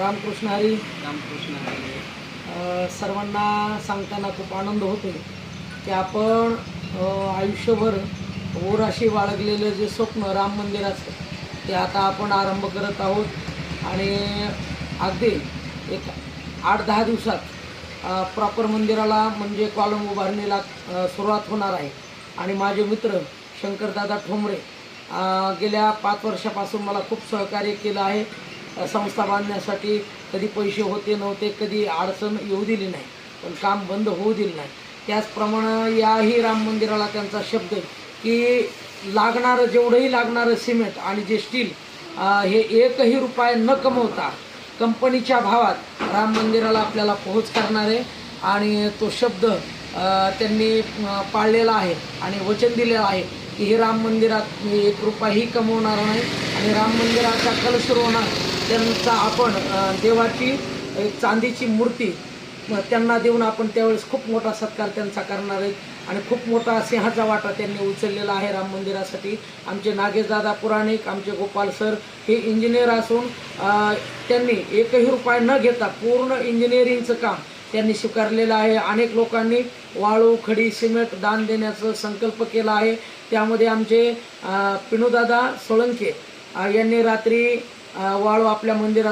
रामकृष्ण हरी रामकृष्ण हरी. सर्वांना सांगताना खूप आनंद होतो की आपण आयुष्यभर ओराशी बाळगलेलं जे स्वप्न राम मंदिराचं ते आता आपण आरंभ करत आहोत. आणि अगदी एक आठ दहा दिवसात प्रॉपर मंदिराला म्हणजे कॉलम उभारणीला सुरुवात होणार आहे. आणि माझे मित्र शंकरदादा ठोंबरे गेल्या पाच वर्षापासून मला खूप सहकार्य केलं आहे. संस्था बांधण्यासाठी कधी पैसे होते नव्हते कधी अडचण येऊ दिली नाही पण काम बंद होऊ दिलं नाही. त्याचप्रमाणे याही राम मंदिराला त्यांचा शब्द की लागणारं जेवढंही लागणारं सिमेंट आणि जे स्टील हे एकही रुपये न कमवता कंपनीच्या भावात राम मंदिराला आपल्याला पोहोच करणार आहे. आणि तो शब्द त्यांनी पाळलेला आहे आणि वचन दिलेलं आहे की हे राम मंदिरात एक रुपयाही कमवणार नाही आणि राम मंदिराचा कलश रोवणार त्यांचा आपण देवाची एक चांदीची मूर्ती त्यांना देऊन आपण त्यावेळेस खूप मोठा सत्कार त्यांचा करणार आहे. आणि खूप मोठा सिंहाचा वाटा त्यांनी उचललेला आहे राम मंदिरासाठी. आमचे नागेशदादा पुराणिक आमचे गोपाल सर हे इंजिनियर असून त्यांनी एकही रुपये न घेता पूर्ण इंजिनिअरिंगचं काम त्यांनी स्वीकारलेलं आहे. अनेक लोकांनी वाळू खडी सिमेंट दान देण्याचा संकल्प केला आहे. त्यामध्ये आमचे पिणूदादा सोळंके यांनी रात्री वाळू आपल्या मंदिरात